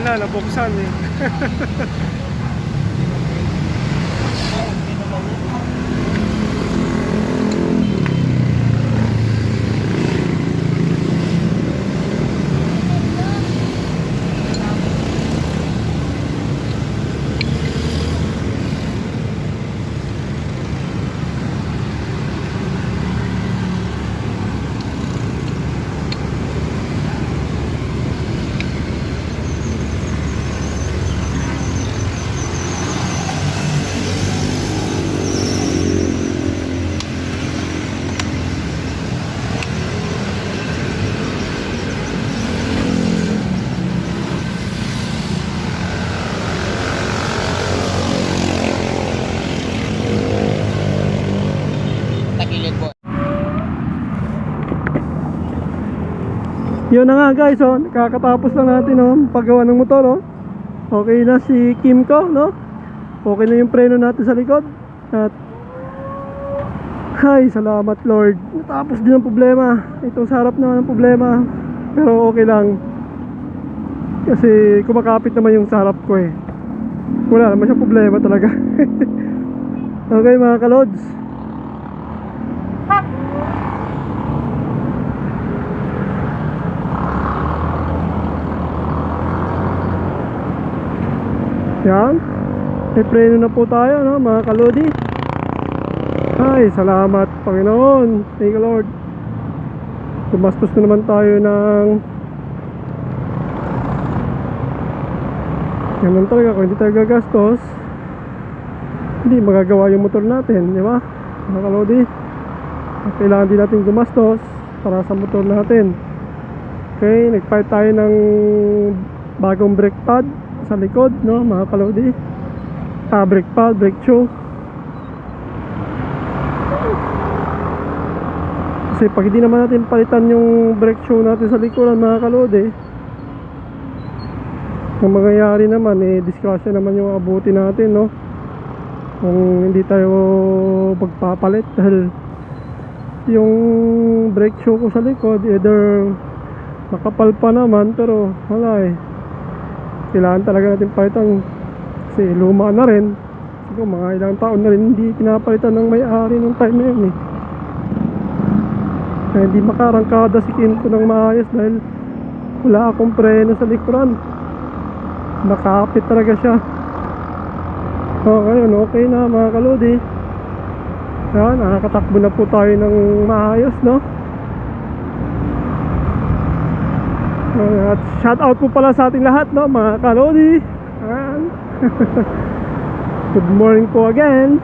na, nabuksan eh. Yun na nga guys, oh, kakatapos lang natin oh, paggawa ng motor. Oh. Okay na si Kimco, no? Okay na yung preno natin sa likod. At Ay, salamat Lord. Natapos din ang problema. Itong sa harap naman ang problema. Pero okay lang. Kasi kumakapit naman yung sa harap ko eh. Wala naman siya problema talaga. okay mga kalods. Yan. May preno na po tayo, no, mga kalodi. Ay, salamat, Panginoon. Thank you, Lord. Tumastos na naman tayo ng... Ganun talaga, kung hindi tayo gagastos, hindi magagawa yung motor natin, di ba? Mga kalodi. Kailangan din natin gumastos para sa motor natin. Okay, nagpalit tayo ng bagong brake pad sa likod, no, mga kalodi. Ah, brake pad, brake shoe. Kasi pag hindi naman natin palitan yung brake shoe natin sa likuran, mga kalodi, ang mangyayari naman, eh, disgrasya naman yung abuti natin, no? Kung hindi tayo magpapalit dahil yung brake shoe ko sa likod, either makapal pa naman, pero wala eh kailangan talaga natin palitan. Kasi luma na rin. Siguro mga ilang taon na rin hindi pinapalitan ng may-ari nung time na yun eh. Kaya hindi makarangkada si Kinko ng maayos dahil wala akong preno sa likuran. Nakapit talaga siya. So ngayon okay na mga kalodi. Yan nakakatakbo na po tayo ng maayos no At shout out po pala sa ating lahat, no, mga kalodi. Good morning po again.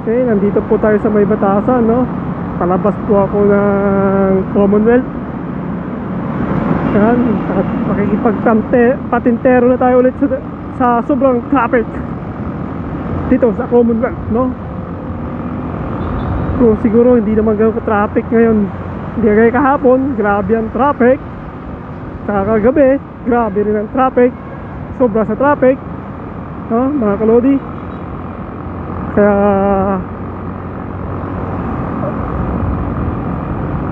Okay, nandito po tayo sa may batasan, no. Palabas po ako ng Commonwealth. Ayan, at makikipagpatintero na tayo ulit sa, sa sobrang traffic dito sa Commonwealth, no. So, siguro hindi naman ganun ka-traffic ngayon. Hindi kahapon, grabe ang traffic. Saka kagabi, grabe rin ang traffic. Sobra sa traffic. No, mga kalodi. Kaya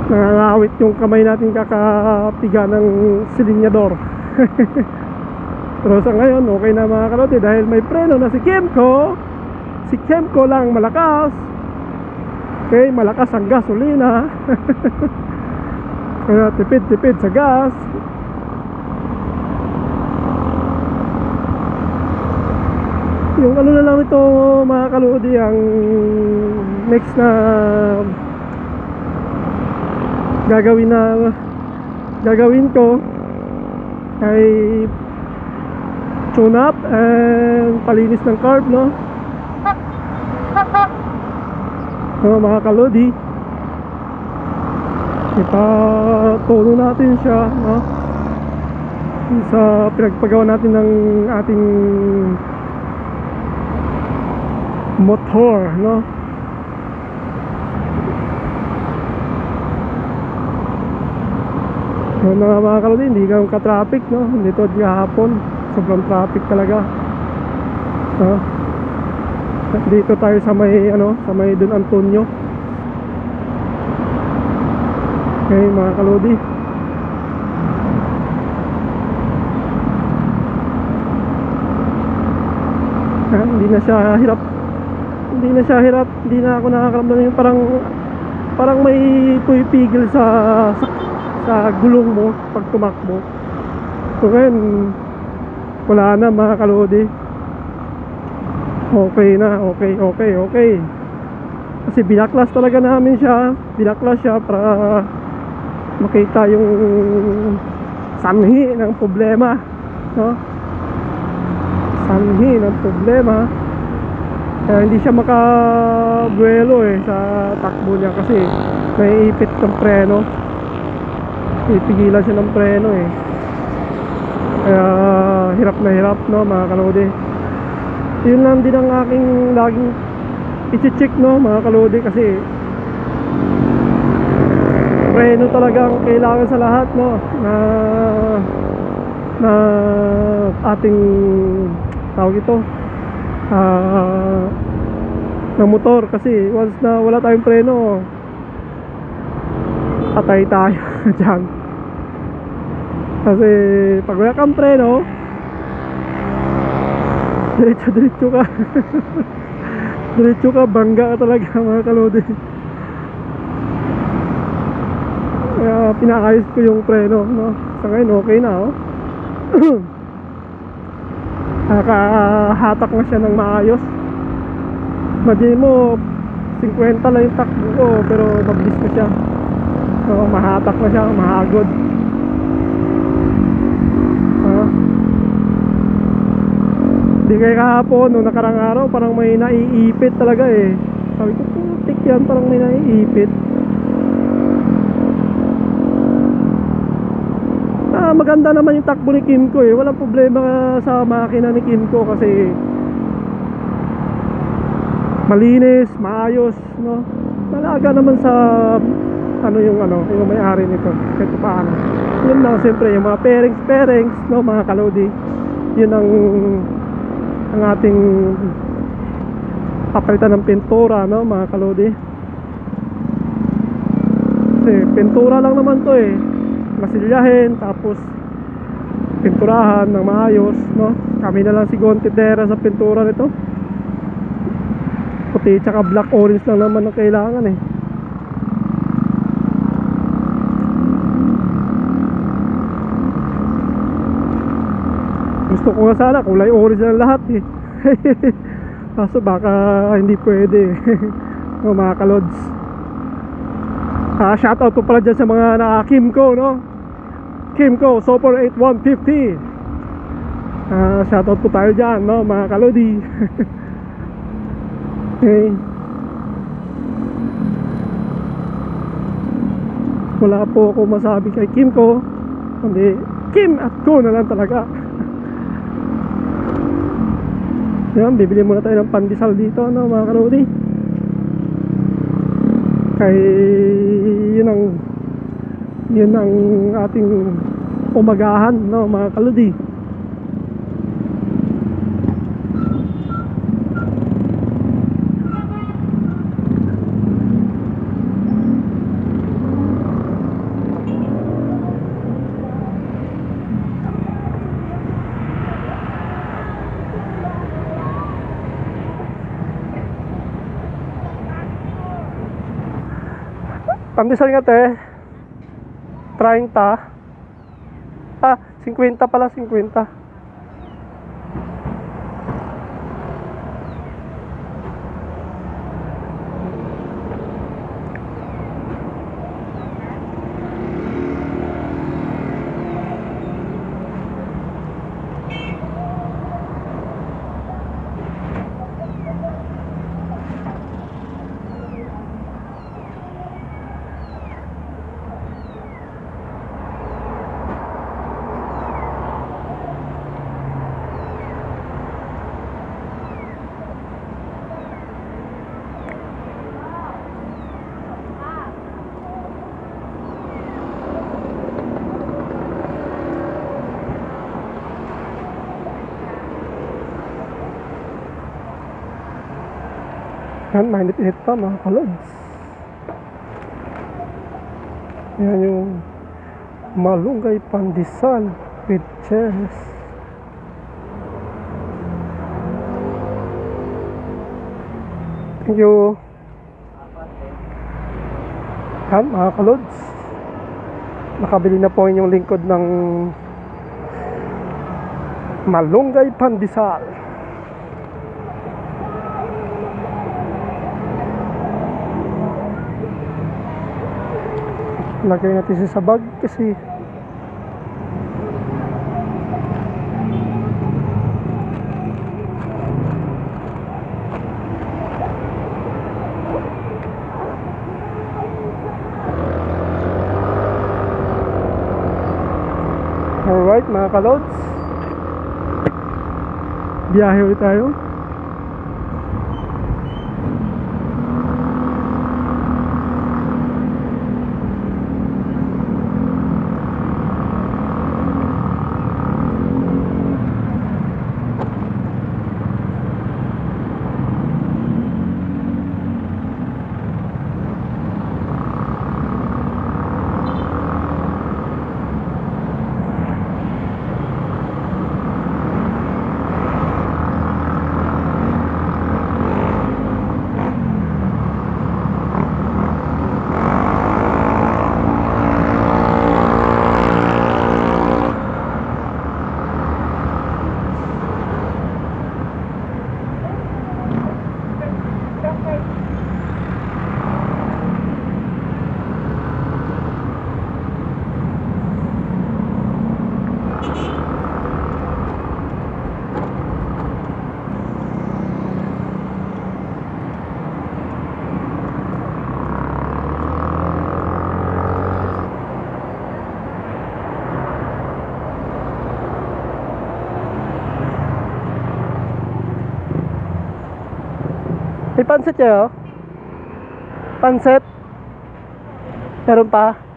nangangawit yung kamay natin kakapiga ng silinyador. Pero sa ngayon, okay na mga kalodi dahil may preno na si Kimco. Si Kimco lang malakas. Okay, malakas ang gasolina. Kaya tipid-tipid sa gas. Yung ano na lang ito mga kaludi ang next na gagawin na gagawin ko ay tune up and palinis ng carb no? So, mga kaludi ipatono natin siya no? Sa pinagpagawa natin ng ating motor, no? So, mga mga kalodi, hindi ka ka-traffic, no? Dito at hapon, sobrang traffic talaga. No? Dito tayo sa may, ano, sa may Don Antonio. Okay, mga kalodi. Ha? Hindi na siya hirap. Hindi na siya hirap. Hindi na ako nakakaramdam yung parang parang may pumipigil sa, sa sa gulong mo pag tumakbo. So ngayon, wala na mga kalodi. Okay na, okay, okay, okay. Kasi binaklas talaga namin siya. Binaklas siya para makita yung sanhi ng problema. No? Sanhi ng problema. Kaya hindi siya makabuelo eh sa takbo niya kasi may ipit ng preno. Ipigilan siya ng preno eh. Kaya hirap na hirap no mga kalodi. Yun lang din ang aking laging i-check no mga kalodi kasi preno talaga ang kailangan sa lahat no na na ating tawag ito ah na motor kasi once na wala tayong preno patay tayo dyan. Kasi pag wala kang preno diretso diretso ka. Diretso ka bangga ka talaga mga kalodi. Kaya pinakayos ko yung preno no? sa ngayon okay na oh nakahatak na siya ng maayos Imagine mo 50 lang yung takbo ko pero mabilis ko siya so, mahatak na siya mahagod Ah. Di kaya kahapon, nung nakarang araw, parang may naiipit talaga eh. Sabi ko, putik yan, parang may naiipit. Maganda naman yung takbo ni Kimco eh. Walang problema sa makina ni Kimco kasi malinis, maayos, no? Talaga naman sa ano yung ano, yung may-ari nito. Kahit paano. Yun lang, siyempre, yung mga pairings, pairings, no, mga kalodi. Yun ang ang ating papalitan ng pintura, no, mga kalodi. Kasi pintura lang naman to eh. Masilyahin, tapos pinturahan ng maayos, no. Kami na lang si Gontidera sa pintura nito. Puti tsaka black orange lang naman ang kailangan eh. Gusto ko nga sana kulay orange ang lahat eh. Kaso baka hindi pwede. o mga kalods. Ah, shoutout po pala dyan sa mga na Kimco, no? Kimco, Super 8150. Ah, shoutout po tayo dyan, no? Mga kalodi. okay. Wala po ako masabi kay Kimco. Kundi Kim at Ko na lang talaga. Yan, bibili muna tayo ng pandesal dito, ano, mga karodi. Kay, yun ang, yun ang ating umagahan, no, mga kalodi. Pandesal nga te. 30. Ah, 50 pala, 50. Yan, mainit-init pa mga kalods. Yan yung malunggay pandesal with cheese. Thank you. Yan, mga kalods. Nakabili na po yung lingkod ng Malunggay Pandesal. Lagay natin siya sa bag kasi Alright mga kalods. Biyahe ulit tayo Pansit kayo? Pansit? Meron pa?